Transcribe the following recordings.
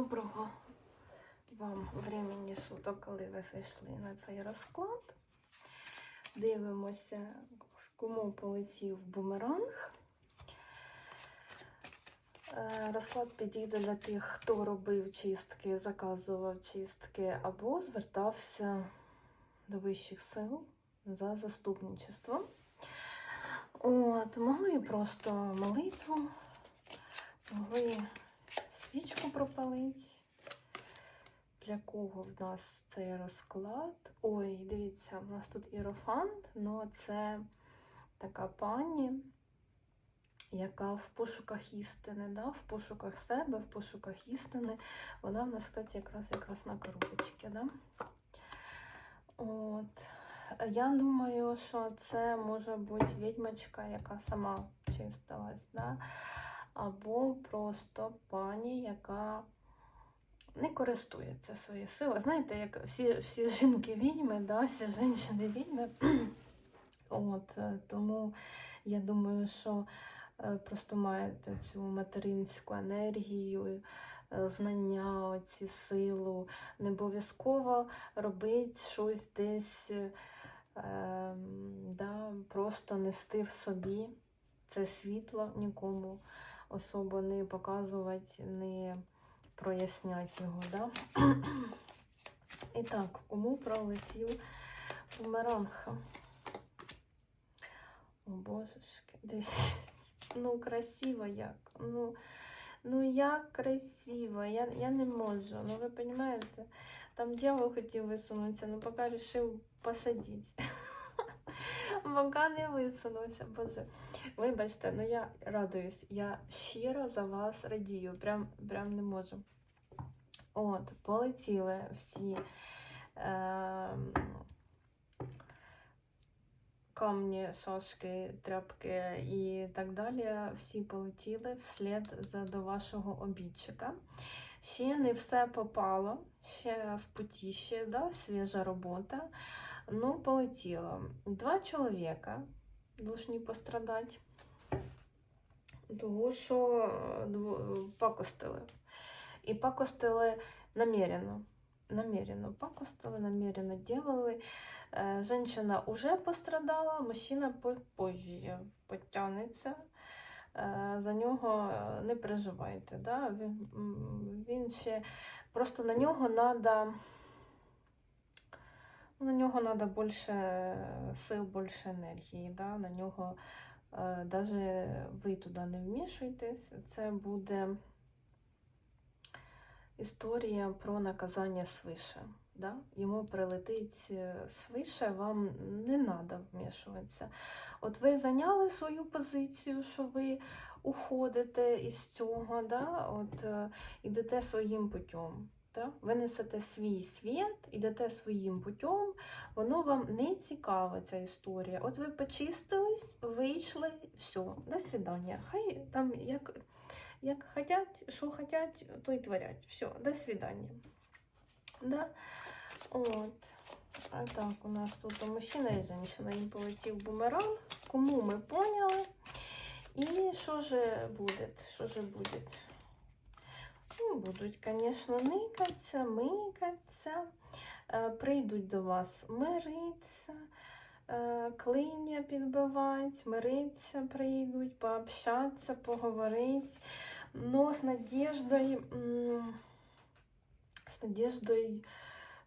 Доброго вам времени суток, коли ви зайшли на цей розклад. Дивимося, кому полетів бумеранг. Е, Розклад підійде для тих, хто робив чистки, заказував чистки або звертався до вищих сил за заступничеством. От, могли просто молитву, могли свічку пропалити. Для кого в нас цей розклад? Ой, дивіться, у нас тут іерофант, але це така пані, яка в пошуках істини, да? в пошуках себе, в пошуках істини. Вона в нас, кстати, якраз якраз на коробочці. Да? От. Я думаю, що це може бути відьмачка, яка сама чистилась. Да? Або просто пані, яка не користується своєю силою. Знаєте, як всі всі жінки відьми, да, всі жінки відьми. От, е, Тому я думаю, що е, просто маєте цю материнську енергію, е, знання, оці силу. Не обов'язково робити щось десь, е, да, просто нести в собі це світло нікому особо не показувати, не проясняти його. Да? І так, кому пролетів бумеранг? О, божечки, дивіться. Ну, красиво як. Ну, ну як красиво. Я я не можу. Ну, ви розумієте, там дьявол хотів висунутися, але поки вирішив посадити. Поки не висунувся, боже. Вибачте, ну я радуюсь, я щиро за вас радію, прям прям не можу. От, полетіли всі е, камні, шашки, тряпки і так далі. Всі полетіли вслід за до вашого обідчика. Ще не все попало, ще в путі ще да, свіжа робота. Ну, полетіло. Два чоловіка должні пострадати, тому що пакостили. І пакостили намеренно. Намеренно пакостили, намеренно делали. Женщина уже пострадала, мужчина позже потягнеться. За нього не переживайте. Да? Він ще просто на нього треба. На нього треба більше сил, більше енергії. Да? На нього навіть е, ви туди не вмішуєтесь. Це буде історія про наказання свише. Да? Йому прилетить е, свише, вам не треба вмішуватися. От ви зайняли свою позицію, що ви уходите із цього, да? От, е, ідете своїм путем. Да? Ви несете свій світ, ідете своїм путем, воно вам не цікава ця історія. От ви почистились, вийшли, все, до свидання. Хай там як як хотять, що хотять, то й творять. Все, до свидання. Да? От. А так, у нас тут мужчина і жінка, їм полетів бумеранг. Кому ми поняли? І що же буде? Що же буде? Будуть, звісно, никатися, микатися, е, прийдуть до вас миритися, е, клиння підбивати, миритися прийдуть, пообщатися, поговорити, но з надіждою, з надіждою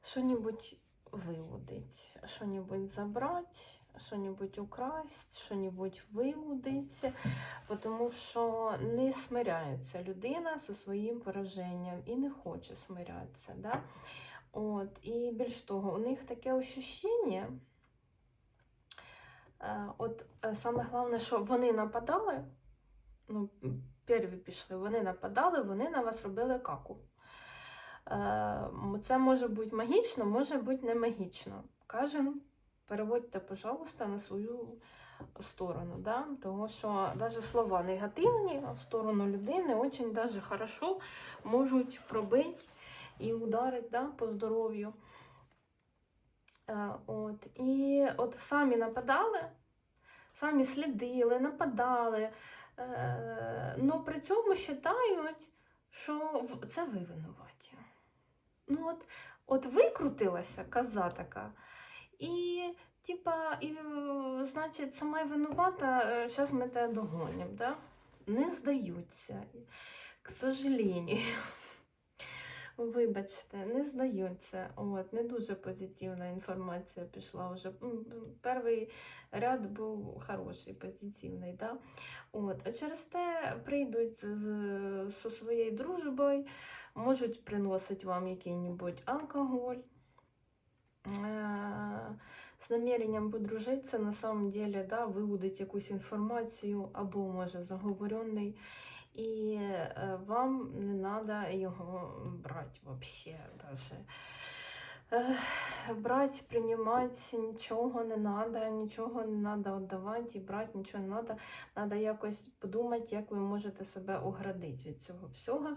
що-небудь вилудить, що-небудь забрати, що-небудь украсть, що-небудь виудить, тому що не смиряється людина зі своїм пораженням і не хоче смирятися. Да? От, І більш того, у них таке ощущення, е, от е, саме головне, що вони нападали, ну, перві пішли, вони нападали, вони на вас робили каку. Е, це може бути магічно, може бути не магічно. Кожен переводьте, пожалуйста, на свою сторону. Да? Тому що навіть слова негативні в сторону людини дуже даже хорошо можуть пробити і ударити да, по здоров'ю. Е, от. І от самі нападали, самі слідили, нападали, але при цьому вважають, що це ви винуваті. Ну, от, от викрутилася коза така. І, типа, і, е, значить, сама й винувата, зараз ми тебе догонимо, да? Не здаються. К сожалению. Вибачте, не здаються. От, не дуже позитивна інформація пішла вже. Перший ряд був хороший, позитивний. Да? От. Через те прийдуть зі своєю дружбою, можуть приносити вам який-небудь алкоголь. З наміренням подружитися, на самом деле, да, виудить якусь інформацію або, може, заговоренний, і е, вам не треба його брати вообще даже. Брати, приймати нічого не треба, нічого не треба віддавати і брати нічого не треба. Треба якось подумати, як ви можете себе оградити від цього всього.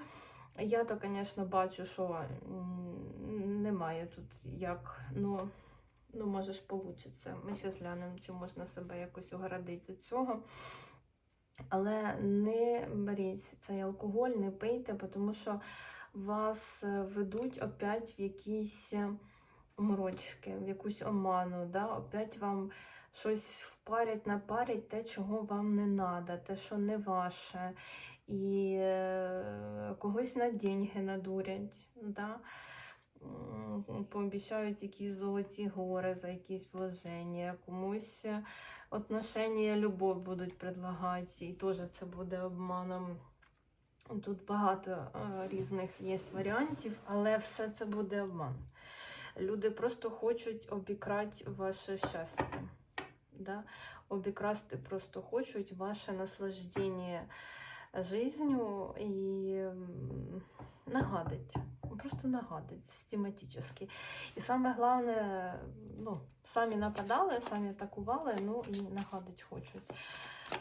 Я то, звісно, бачу, що немає тут як, ну, ну може ж. Ми зараз глянемо, чи можна себе якось оградити від цього. Але не беріть цей алкоголь, не пийте, тому що вас е, ведуть опять в якісь е, морочки, в якусь оману, да? опять вам щось впарять, напарять те, чого вам не треба, те, що не ваше, і е, когось на деньги надурять. Да? Пообіцяють якісь золоті гори за якісь вложення, комусь е, отношення, любов будуть предлагати, і теж це буде обманом. Тут багато е, різних є варіантів, але все це буде обман. Люди просто хочуть обікрати ваше щастя. Да? Обікрасти просто хочуть ваше наслаждення жизнью і нагадить. Просто нагадить систематично. І саме головне, ну, самі нападали, самі атакували, ну і нагадать хочуть.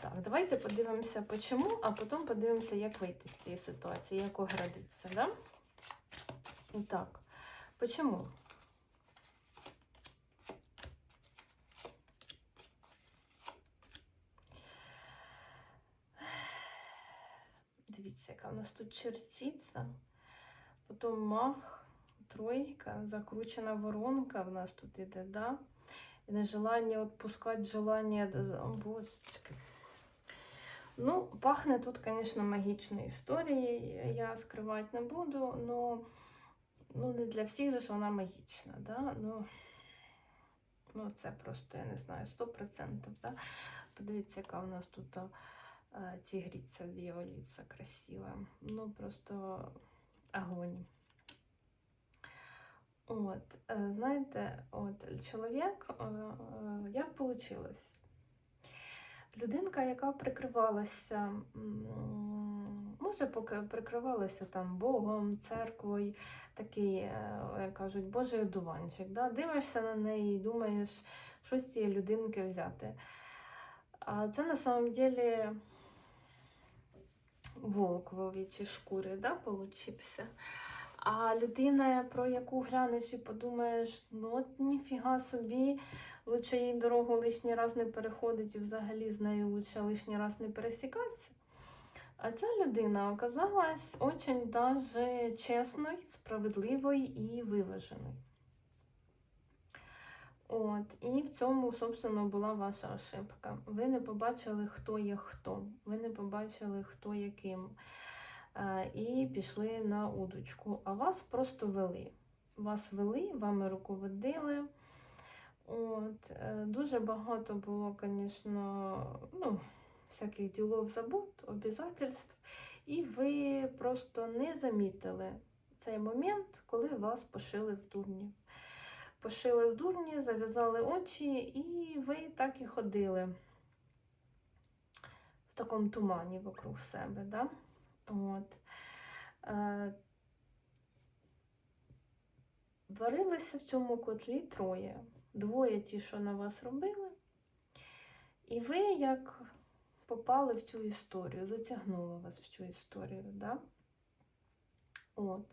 Так, давайте подивимося, чому, а потім подивимося, як вийти з цієї ситуації, як оградитися. Да? І так, почему? Дивіться, яка у нас тут черціця, потім мах, тройка, закручена воронка в нас тут іде, да? І нежелання відпускати желання. Божечки. Ну, пахне тут, звісно, магічною історією. Я скривати не буду, но ну, не для всіх же ж вона магічна. Да? Ну, ну, це просто, я не знаю, 100%. Да? Подивіться, яка у нас тут е, тігриця, дьяволіця красива. Ну, просто огонь. От, е, знаєте, от чоловік, е, як вийшло? Людинка, яка прикривалася, може, поки прикривалася там Богом, церквою, такий, е, як кажуть, Божий одуванчик. Да? Дивишся на неї і думаєш, що з цієї людинки взяти. А це на самом деле волк в овічій шкурі, да, получився. А людина, про яку глянеш і подумаєш, ну от ніфіга собі, лучше їй дорогу лишній раз не переходить і взагалі з нею лучше лишній раз не пересікатися. А ця людина оказалась очень даже чесною, справедливою і виваженою. От, і в цьому, собственно, була ваша ошибка. Ви не побачили, хто є хто. Ви не побачили, хто є ким. Е, і пішли на удочку. А вас просто вели. Вас вели, вами руководили. От, е, Дуже багато було, звісно, ну, всяких ділов забот, обязательств. І ви просто не замітили цей момент, коли вас пошили в дурні. Пошили в дурні, зав'язали очі, і ви так і ходили в такому тумані вокруг себе. Да? От. Е, Варилися в цьому котлі троє. Двоє ті, що на вас робили. І ви як попали в цю історію, затягнуло вас в цю історію. Да? От.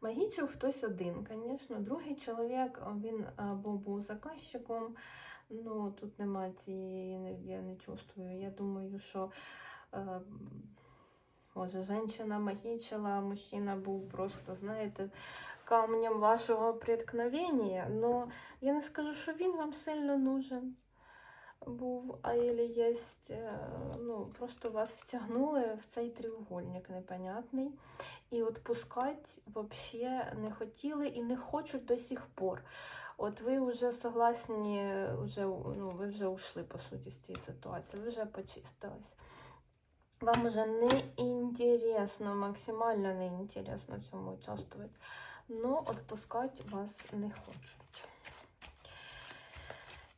Магічив хтось один, звісно. Другий чоловік, він або був заказчиком, ну тут немає цієї, я не чувствую. Я думаю, що. Е, може, жінка магічила, а мужчина був просто, знаєте, камнем вашого преткновення. Но я не скажу, що він вам сильно нужен був, а єсть, е, ну, просто вас втягнули в цей треугольник непонятний. І відпускати взагалі не хотіли і не хочуть до сих пор. От ви вже согласні, вже, ну, ви вже ушли, по суті, з цієї ситуації, ви вже почистились. Вам вже не інтересно, максимально не інтересно в цьому участвувати. Но відпускати вас не хочуть.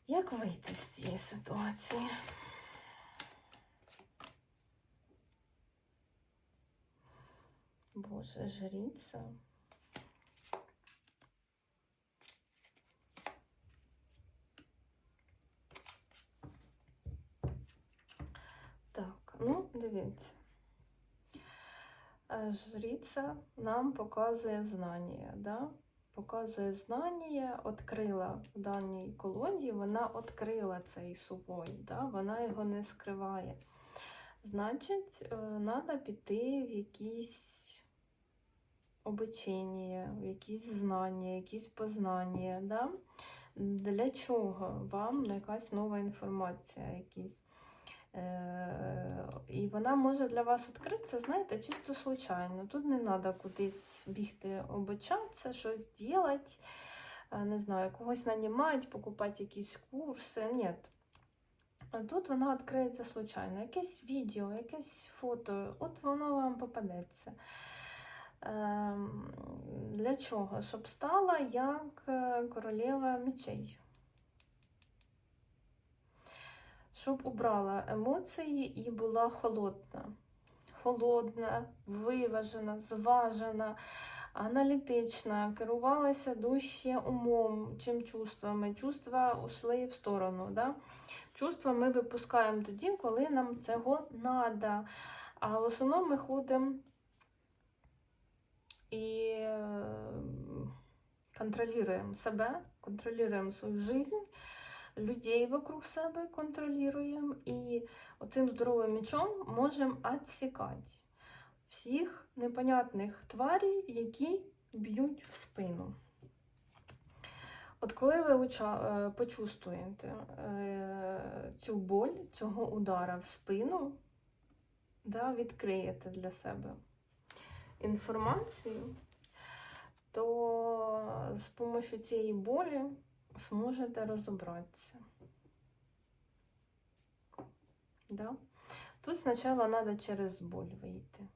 Як вийти з цієї ситуації? Боже, жриця. Так, ну, дивіться. Е, Жриця нам показує знання, да? Показує знання, відкрила в даній колоді, вона відкрила цей сувой, да? вона його не скриває. Значить, треба піти в якісь обучення, в якісь знання, якісь познання. Да? Для чого вам якась нова інформація, якісь. Е, І вона може для вас відкритися, знаєте, чисто случайно. Тут не треба кудись бігти, обучатися, щось робити, не знаю, когось нанімають, покупати якісь курси. Ні. Тут вона відкриється случайно. Якесь відео, якесь фото, от воно вам попадеться. Ем, Для чого? Щоб стала як е, королева мечей. Щоб убрала емоції і була холодна. Холодна, виважена, зважена, аналітична, керувалася дужче умом, чим чувствами. Чувства ушли в сторону. Да? Чувства ми випускаємо тоді, коли нам цього треба. А в основному ми ходимо і е, контролюємо себе, контролюємо свою життя людей вокруг себе контролюємо і оцим здоровим мечом можемо відсікати всіх непонятних тварів, які б'ють в спину. От коли ви уча, почувствуєте е, цю боль, цього удара в спину, да, відкриєте для себе інформацію, то з допомогою цієї болі зможете розібратися. Да? Тут спочатку треба через боль вийти.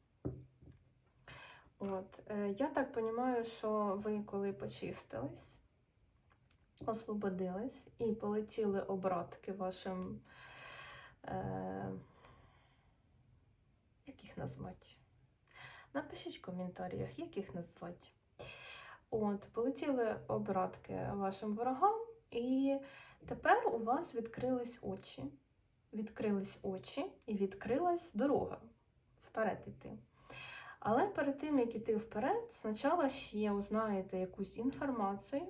От. е, Я так розумію, що ви коли почистились, освободились і полетіли обратки вашим, е, як їх назвати? Напишіть в коментарях, як їх назвати. От, полетіли обратки вашим ворогам, і тепер у вас відкрились очі. Відкрились очі і відкрилась дорога вперед іти. Але перед тим, як іти вперед, спочатку ще узнаєте якусь інформацію,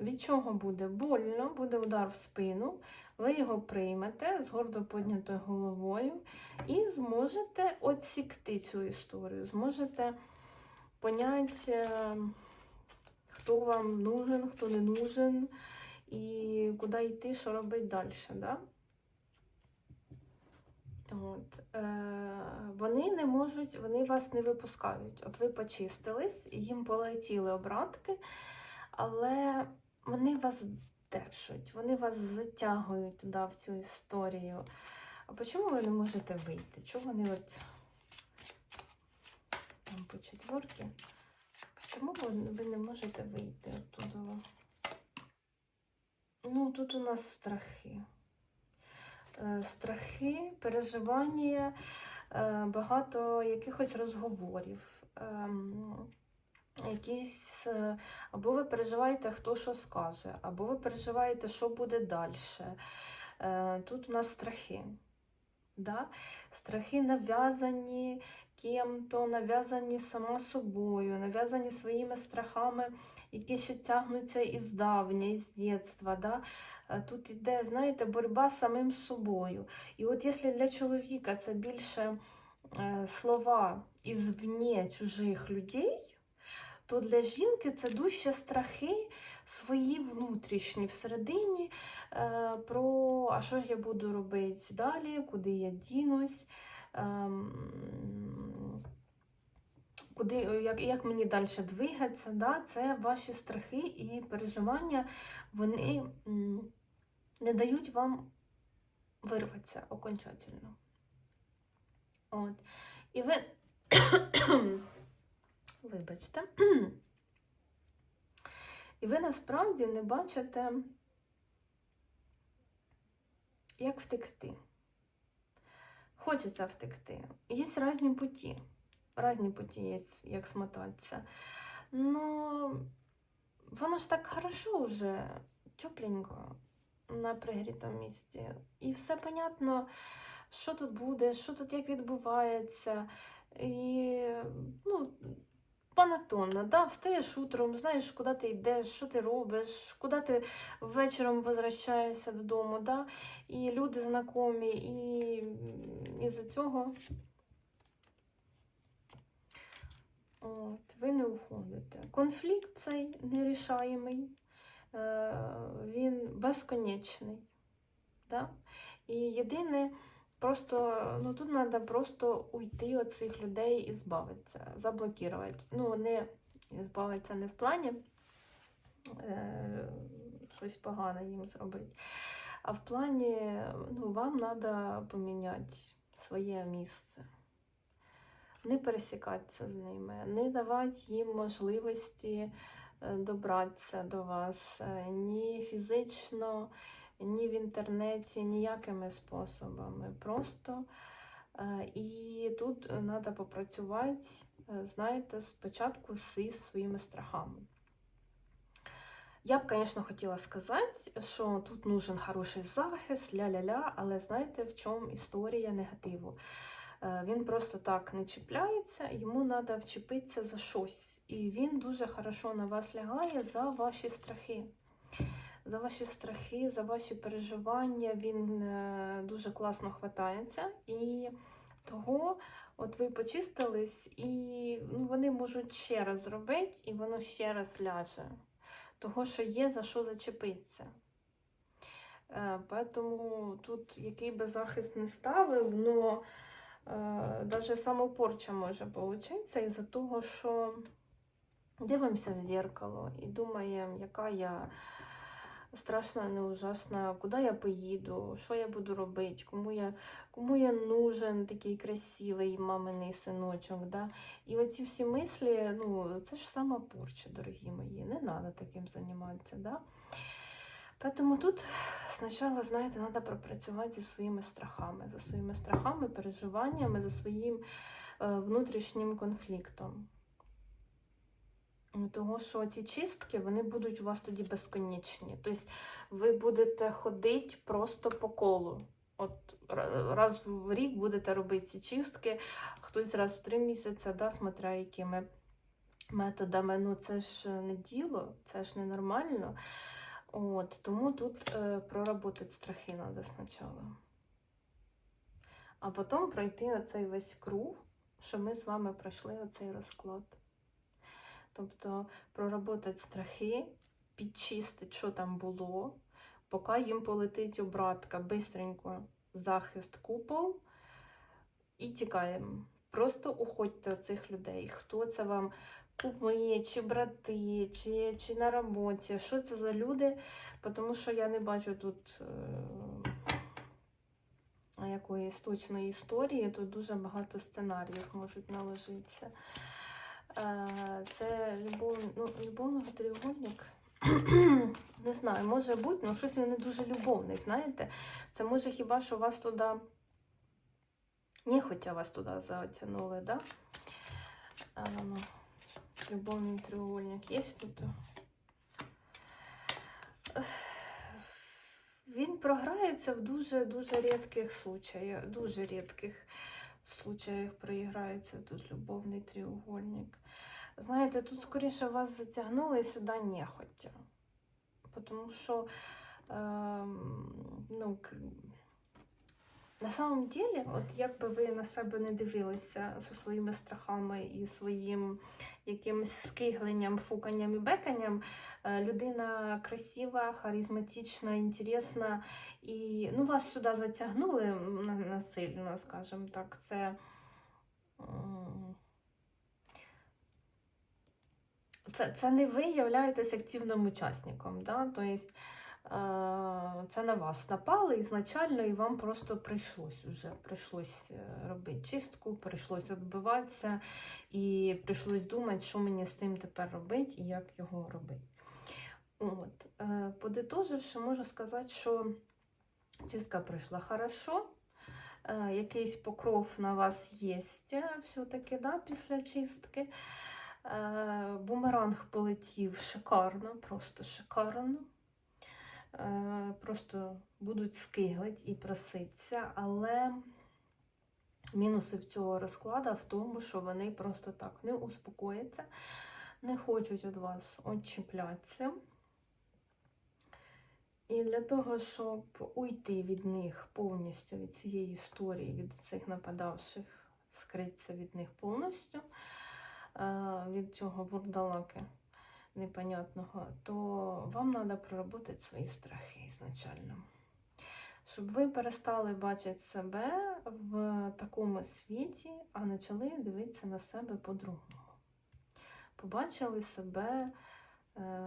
від чого буде больно, буде удар в спину, ви його приймете з гордо піднятою головою і зможете відсікти цю історію, зможете поняти, хто вам нужен, хто не нужен, і куди йти, що робити далі. Да? От. Е, Вони не можуть, вони вас не випускають. От ви почистились, їм полетіли обратки, але вони вас держать, вони вас затягують туди в цю історію. А чому ви не можете вийти? Чому вони от там по четверки? Чому ви не можете вийти оттуда? Ну, тут у нас страхи. Е, Страхи, переживання, е, багато якихось розговорів. ем, Якісь, е, або ви переживаєте, хто що скаже, або ви переживаєте, що буде далі. Тут у нас страхи. Да? Страхи нав'язані ким-то, нав'язані сама собою, нав'язані своїми страхами, які ще тягнуться із давня, із дитинства. Да? Е, Тут іде, знаєте, боротьба з самим собою. І от якщо для чоловіка це більше е, слова ізвне чужих людей, то для жінки це дужче страхи свої внутрішні всередині, е, про а що ж я буду робити далі, куди я дінусь. Ем, Куди, як, як мені далі двигатися, да? це ваші страхи і переживання, вони не дають вам вирватися окончательно. От. І ви, вибачте, і ви насправді не бачите, як втекти. Хочеться втекти. Є різні путі. Різні путі є, як смотатися. Ну, воно ж так хорошо вже, тепленько на пригрітому місці. І все понятно, що тут буде, що тут як відбувається. І, ну, монотонно, да? встаєш утром, знаєш, куди ти йдеш, що ти робиш, куди ти вечором возвращаєшся додому, да? і люди знайомі, і із-за цього от, ви не уходите. Конфлікт цей нерішаємий, е, він безконечний. Да? І єдине, просто, ну тут треба просто уйти від цих людей і збавитися, заблокувати. Ну, не збавитися не в плані е, щось погане їм зробити, а в плані, ну, вам треба поміняти своє місце. Не пересікатися з ними, не давати їм можливості е, добратися до вас е, ні фізично, ні в інтернеті, ніякими способами. Просто е, і тут треба попрацювати, е, знаєте, спочатку зі своїми страхами. Я б, звісно, хотіла сказати, що тут нужен хороший захист, ля-ля-ля, але знаєте, в чому історія негативу? Е, Він просто так не чіпляється, йому треба вчепитися за щось. І він дуже хорошо на вас лягає за ваші страхи. За ваші страхи, за ваші переживання, він е, дуже класно хватається. І того, от ви почистились, і ну, вони можуть ще раз зробити, і воно ще раз ляже. Того, що є за що зачепитися. Е, Тому тут який би захист не ставив, но навіть самопорча може получитися із-за того, що дивимося в дзеркало і думаємо, яка я страшна, не ужасна, куди я поїду, що я буду робити, кому я кому я нужен такий красивий маминий синочок. Да? І оці всі мислі, ну, це ж сама порча, дорогі мої, не треба таким займатися. Да? Тому тут спочатку, знаєте, треба пропрацювати зі своїми страхами, зі своїми страхами, переживаннями, за своїм е, внутрішнім конфліктом. Того, що ці чистки вони будуть у вас тоді безконечні. Тобто ви будете ходити просто по колу. От раз в рік будете робити ці чистки, хтось раз в три місяці, да, смотря якими методами. Ну це ж не діло, це ж ненормально. От, Тому тут е, проработати страхи треба спочатку. А потім пройти оцей весь круг, що ми з вами пройшли оцей розклад. Тобто проработати страхи, підчистити, що там було, поки їм полетить обратка, бистренько захист купол і тікаємо. Просто уходьте від цих людей. Хто це вам куми, чи брати, чи чи на роботі? Що це за люди? Тому що я не бачу тут е, якоїсь точної історії, тут дуже багато сценаріїв можуть наложитися. Е, це любов, ну, любовного треугольник. Не знаю, може бути, але щось він не дуже любовний, знаєте? Це може хіба що вас туди, нехотя вас туди затягнули, да? А, ну, любовний треугольник є тут? Він програється в дуже-дуже рідких случаях, дуже рідких случаях проіграється тут любовний треугольник. Знаєте, тут скоріше вас затягнули і сюди нехотя. Тому що е, ну, На самом деле, от як би ви на себе не дивилися зі своїми страхами і своїм якимось скигленням, фуканням і беканням, е, людина красива, харизматична, інтересна, і ну, вас сюди затягнули насильно, скажімо так. Це. Це, це не ви являєтесь активним учасником, да? тобто е, це на вас напали ізначально, і вам просто прийшлось уже прийшлось е, робити чистку, прийшлось відбиватися, і прийшлось думати, що мені з цим тепер робити і як його робити. От. е, Подитоживши, можу сказати, що чистка пройшла хорошо. Якийсь покров на вас є все-таки да, після чистки. Е, Бумеранг полетів шикарно, просто шикарно. Е, Просто будуть скиглить і проситься, але мінуси в цього розкладу в тому, що вони просто так не успокояться, не хочуть від вас відчіплятися. І для того, щоб уйти від них повністю, від цієї історії, від цих нападавших, скритися від них повністю, від цього вурдалаки непонятного, то вам треба проработати свої страхи ізначально. Щоб ви перестали бачити себе в такому світі, а почали дивитися на себе по-другому. Побачили себе е,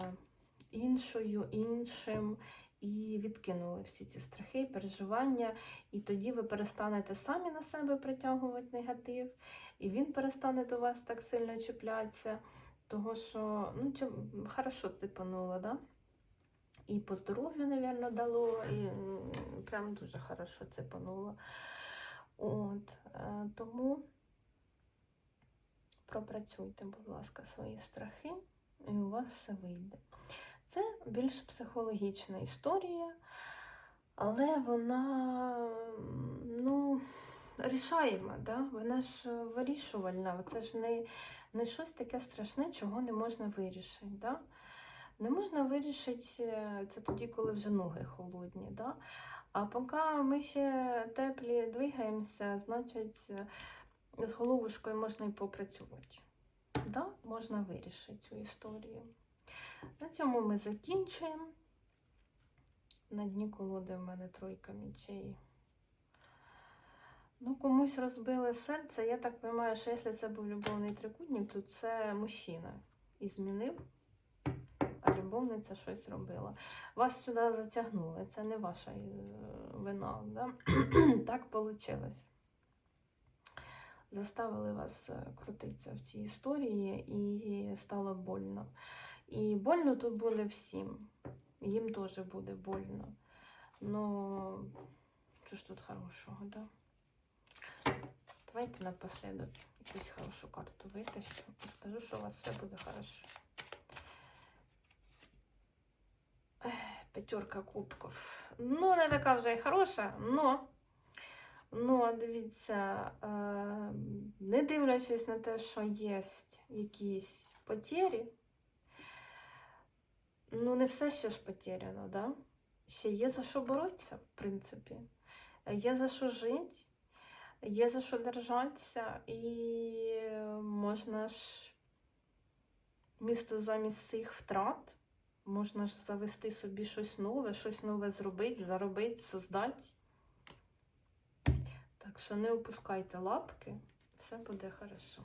іншою, іншим і відкинули всі ці страхи, переживання, і тоді ви перестанете самі на себе притягувати негатив, і він перестане до вас так сильно чіплятися. Того, що ну, чо, хорошо цепануло, да? І по здоров'ю, мабуть, дало, і прям дуже хорошо цепануло. От, е, тому пропрацюйте, будь ласка, свої страхи, і у вас все вийде. Це більш психологічна історія, але вона ну, рішаєма, да? вона ж вирішувальна. Це ж не, не щось таке страшне, чого не можна вирішити. Да? Не можна вирішити е, це тоді, коли вже ноги холодні. Да? А поки ми ще теплі двигаємося, значить е, з головушкою можна і попрацювати. Да? Можна вирішити цю історію. На цьому ми закінчуємо. На дні колоди в мене тройка мічей. Ну, комусь розбили серце. Я так розумію, що якщо це був любовний трикутник, то це мужчина і змінив, а любовниця щось робила. Вас сюди затягнули, це не ваша е, вина. Да? так вийшло. Заставили вас е, крутитися в цій історії і стало больно. І больно тут буде всім. Їм теж буде больно. Ну, що ж тут хорошого, да? Давайте напоследок якусь хорошу карту витащу і скажу, що у вас все буде хорошо. П'ятерка кубків. Ну, не така вже й хороша, но, но дивіться, е, не дивлячись на те, що є якісь потері, ну не все ще ж потеряно, да? Ще є за що боротися, в принципі. Є за що жити, є за що держатися, і можна ж місто замість цих втрат, можна ж завести собі щось нове, щось нове зробити, заробити, создати. Так що не опускайте лапки, все буде хорошо.